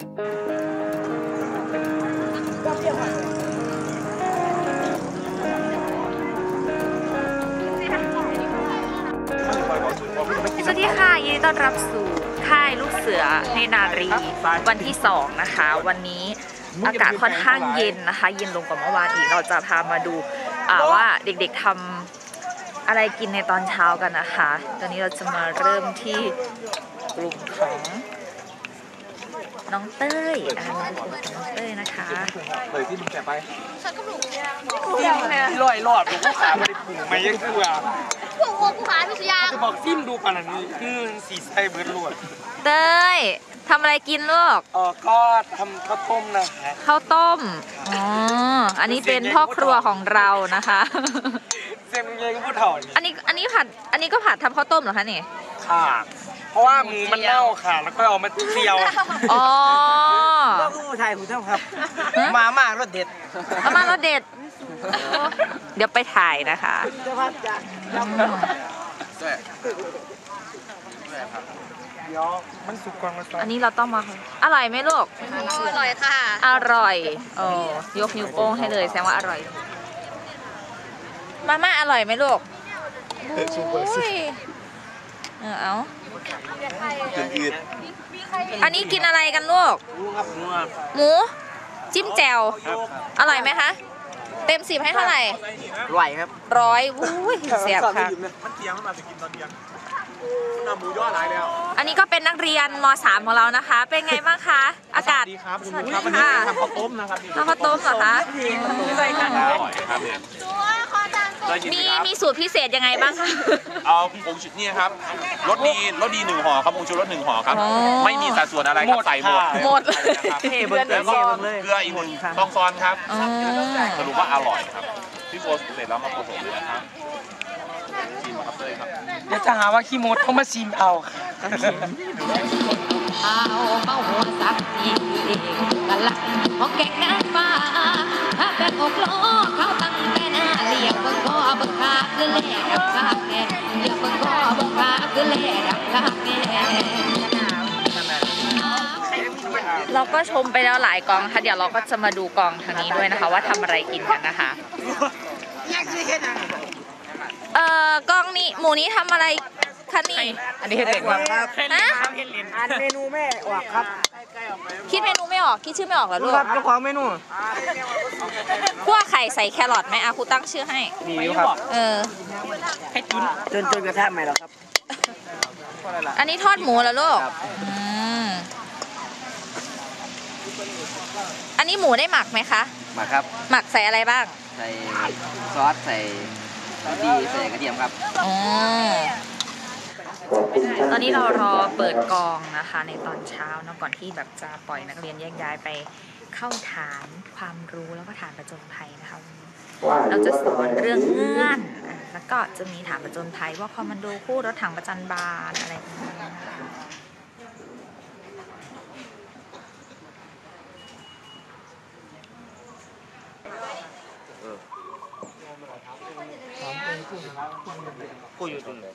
สวัสดีค่ะ ยินดีต้อนรับสู่ค่ายลูกเสือในนารีวันที่สองนะคะ วันนี้อากาศค่อนข้างเย็นนะคะ เย็นลงกว่าเมื่อวานอีกเราจะพามาดูว่าเด็กๆทำอะไรกินในตอนเช้ากันนะคะ ตอนนี้เราจะมาเริ่มที่กลุ่มของ น้องเต้ยอ่ามาดูกลุ่มของน้องเต้ยนะคะ เลยที่มึงแกไปลอยหลอดผมก็ขาไม่ได้ปรุงไม่ยังคือว่าพวกวัวกูหาพิชยาจะบอกซิมดูปานนั้นคือสีใสเบิร์ดลวดเต้ยทำอะไรกินลูกเออก็ทำข้าวต้มนะฮะข้าวต้ม อ๋อ อันนี้เป็นพ่อครัวของเรานะคะเซมเยก็พูดเถ่านี่อันนี้ อันนี้ผัด อันนี้ก็ผัดทำข้าวต้มเหรอคะนี่ค่ะ เพราะว่าหมูมันเน่าค่ะ แล้วก็เอามาเจียวอ๋อก็ผู้ชายคุณเจ้าครับ มามากรสเด็ดเอามารสเด็ด เดี๋ยวไปถ่ายนะคะเจ้าพัดจะอืมเดี๋ยวมันสุกก่อนมาอันนี้เราต้องมาอร่อยไหมลูกอร่อยค่ะ อร่อยโอ้ยกนิ้วโป้งให้เลยแสดงว่าอร่อย มาม่าอร่อยไหมลูกอุ้ยเออเอา อืดอันนี้กินอะไรกันลูกรู้ครับรู้ครับ หมู จิ้มแจ่วอร่อยไหมคะ เต็มสิบให้เท่าไหร่ไหวครับร้อยอุ้ยเสียบค่ะ มันเตียงมันมาจะกินตอนเตียงมันนำหมูย่อหลายแล้ว อันนี้ก็เป็นนักเรียนม .3 ของเรานะคะ เป็นไงบ้างคะ อากาศ ดีครับคุณสวัสดีครับวันนี้ค่ะทำข้าวต้มนะครับทำข้าวต้มเหรอคะอร่อยครับเนี่ย ได้ยินมีไหมครับ มีสูตรพิเศษยังไงบ้างคะ เอาผงชุดนี่ครับรสดีรสดีหนึ่งห่อครับผงชูรสหนึ่งห่อครับ อ๋อ ไม่มีสัดส่วนอะไรครับใส่หมดหมดนะครับเท่เบิร์ดแล้วก็เท่เบิร์ดเลย เกลืออีกหนึ่งต้องซ้อนครับ อ๋อสรุปว่าอร่อยครับ พี่โฟสเสร็จแล้วมาผสมเลยนะครับชิมครับเลยครับ เดี๋ยวจะหาว่าขี้มดเขามาซิมเอาค่ะเอาเมาหัวสักทีกันละของแก่งน้ำฟ้าถ้าเป็นอกล้อเขาตั้งแต่หน้า เลียกเบิ่งก็บังคาคือเล่ดับขาแน่เลียกเบิ่งก็บังคาคือเล่ดับขาแน่เราก็ชมไปแล้วหลายกองค่ะเดี๋ยวเราก็จะมาดูกองทางนี้ด้วยนะคะ ว่าทำอะไรกินกันนะคะเอ่อกองนี้หมูนี้ทำอะไร คะนี่อันนี้เห็ดเด็กครับนะอ่านเมนูแม่ออกครับ คิดเมนูไม่ออกคิดชื่อไม่ออกเหรอดูลูกครับเจ้าของเมนูคั่วไข่ใส่แครอทไหมอาครูตั้งชื่อให้มีอยู่ครับเออจนจนกระทะใหม่หรอครับ อันนี้ทอดหมูแล้วลูกอืมอันนี้หมูได้หมักไหมคะมาครับ หมักใส่อะไรบ้าง ใส่ซอสใส่รสดีใส่กระเทียมครับอ๋อ ตอนนี้เรารอเปิดกองนะคะในตอนเช้าเนอะก่อนที่แบบจะปล่อยนักเรียนแยกย้ายไปเข้าฐานความรู้แล้วก็ฐานประจนภัยนะคะวันนี้เราจะสอนเรื่องเงื่อนอะแล้วก็จะมีฐานประจนภัยว่าคอมมานโดคู่รถถังประจันบานอะไรประมาณนี้นะคะกูอยู่ตรงไหน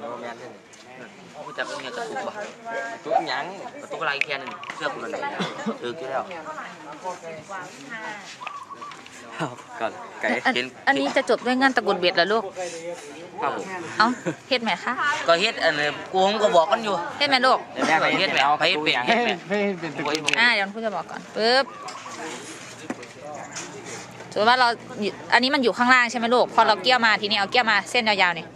โนแมนนี่กู จับเงี้ยกระตุกว่ะกระตุกหยังกระตุกอะไรแค่นึงเสื้อกูนั่นถือกี่แล้วก่อนไก่อันเห็นอันนี้จะจบด้วยงานตะกรุดเบ็ดเหรอลูกครับผมเอ้าเฮ็ดไหมคะก็เฮ็ดอันนี้กูผมก็บอกกันอยู่เฮ็ดไหมลูกแม่ไปเฮ็ดแม่ไปเฮ็ดเป็นเฮ็ดเป็นเป็นตึกอ่าเดี๋ยวพูดจะบอกก่อนปึ๊บสมมติว่าเราอยู่อันนี้มันอยู่ข้างล่างใช่ไหมลูก พอเราเกี่ยวมาทีนี้เอาเกี่ยวมาเส้นยาวๆนี่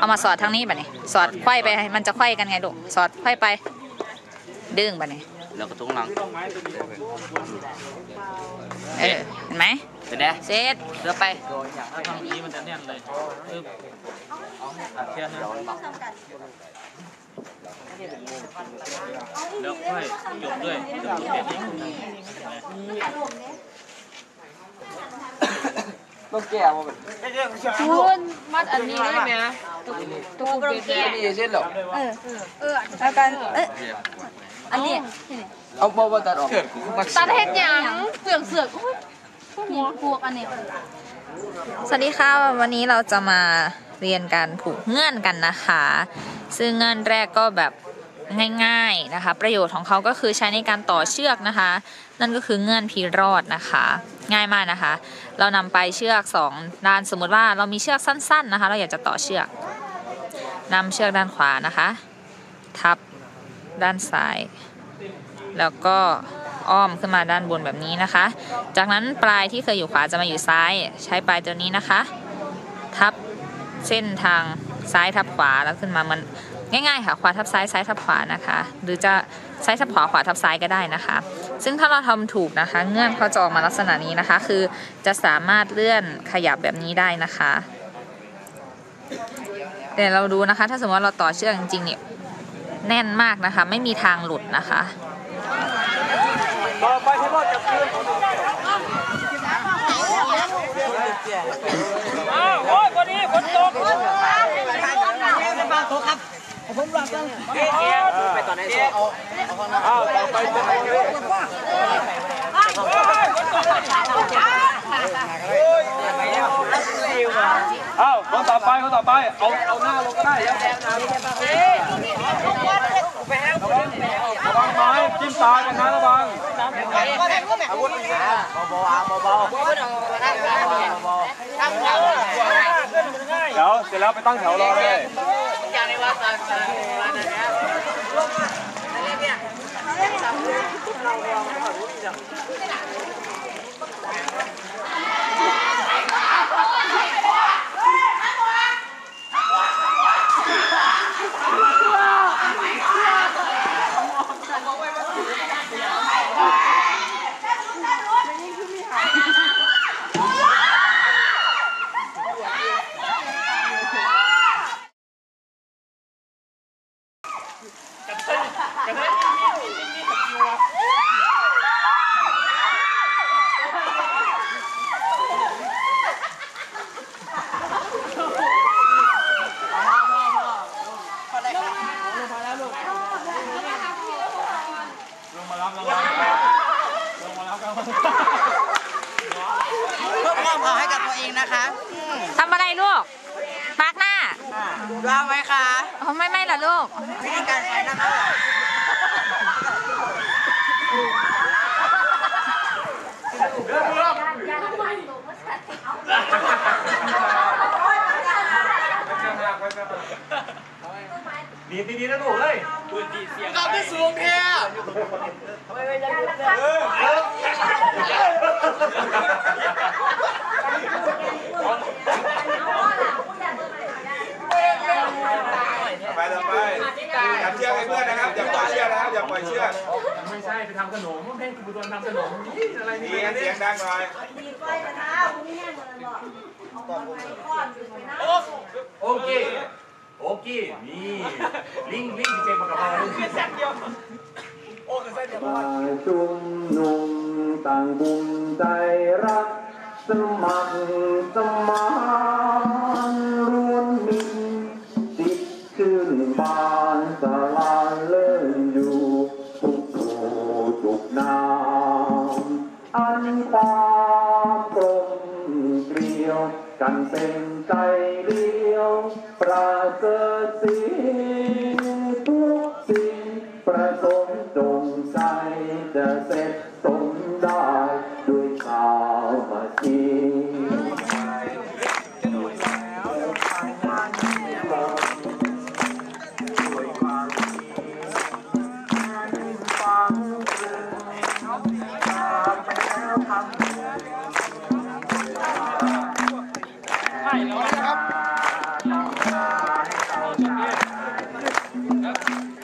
เอามาสอดทางนี้แบบนี้สอดไขว้ไปให้มันจะไขว้กันไงลูก สอดไขว้ไป ดึงแบบนี้แล้วก็ตุ้งหลังเออเห็นไหมเป็นไงเสร็จเสื้อไป ต้องแก้วมันคุณมัดอันนี้ได้ไหมตัวกูเป็นแก่นี่เช่นหรอแล้วกันเอ๊ะอันนี้เอาบ่บ่ตัดออกตัดเห็ดหยังเสือกเสือกอุ้ยพวกหัวพวกอันนี้สวัสดีค่ะวันนี้เราจะมาเรียนการผูกเงื่อนกันนะคะ ซึ่งเงื่อนแรกก็แบบ ง่ายๆนะคะ ประโยชน์ของเขาก็คือใช้ในการต่อเชือกนะคะ นั่นก็คือเงื่อนพีรอดนะคะ ง่ายมากนะคะ เรานำไปเชือกสองด้านสมมติว่าเรามีเชือกสั้น ๆนะคะ เราอยากจะต่อเชือกนำเชือกด้านขวานะคะ ทับด้านซ้าย แล้วก็อ้อมขึ้นมาด้านบนแบบนี้นะคะ จากนั้นปลายที่เคยอยู่ขวาจะมาอยู่ซ้าย ใช้ปลายตัวนี้นะคะ ทับเส้นทางซ้ายทับขวาแล้วขึ้นมามัน ง่ายๆค่ะขวาทับซ้ายซ้ายทับขวานะคะ หรือจะซ้ายทับขวาขวาทับซ้ายก็ได้นะคะ ซึ่งถ้าเราทำถูกนะคะ เงื่อนเขาจะออกมาลักษณะนี้นะคะ คือจะสามารถเลื่อนขยับแบบนี้ได้นะคะเดี๋ยวเราดูนะคะ ถ้าสมมติว่าเราต่อเชือกจริงๆเนี่ยแน่นมากนะคะ ไม่มีทางหลุดนะคะต่อไปให้รอดกับคืนอ้าวโอ้ยวันนี้ฝนตกบ้านโตครับ ผมรับตั้งไปตอนไหนสอบอ้าวต่อไปจะให้อ้าคนต่อไปคนต่อไป เอาเอาหน้าลงก็ได้ระวังไม้จิ้มตากันนะระวังอาวุธเบาๆเบาๆเดี๋ยวเสร็จแล้วไปตั้งแถวรอเลย ว่าตอนตอนวันนั้นเนี่ยอะไรเนี่ยเราเราขอรู้จัง ลงมารับรางวัลลงมารับรางวัลเพิ่มความเผาให้กับตัวเองนะคะทำอะไรลูกมาร์กหน้า วางไว้ค่ะอ๋อไม่ไม่ล่ะลูก วิธีการใช้นะคะ ดีดีดีนะหนูเลยดูดีเสียงกลับไปสูงเทียไปต่อไปจับเชือกให้เพื่อนนะ อกนะครับอย่าปล่อยเชือกไม่ใช่ไปทำขนมแม่งกูโดนทำขนมนี่อะไรดีนี่งั้นเสียงดังหน่อยโอเคโอเคนี่ลิงลิงเจมส์ปากกระเพราแซ่บเดียวโอ้กระแซ่บเดียวมาชุมนุมต่างบุญใจรักสมัครสมาน พรมกลมเกลียว กันเป็นใจเดียว ประเสริฐสีทุกสิ่งประสงค์จงใจจะเสร็จสมได้ สั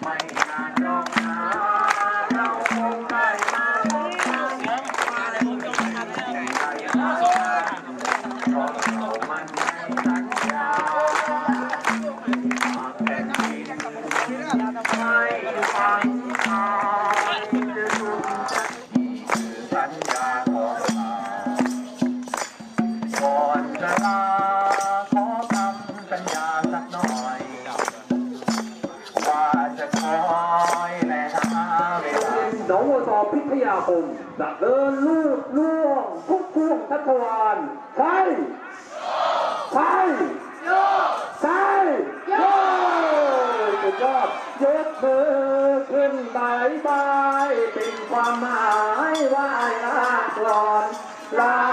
เดินลูดล่วงทุกช่วงทัศวานใช่ใช่ใช่โยสุดยอดยกมือบายบายเป็นความหมายว่าอายลาก่อนลา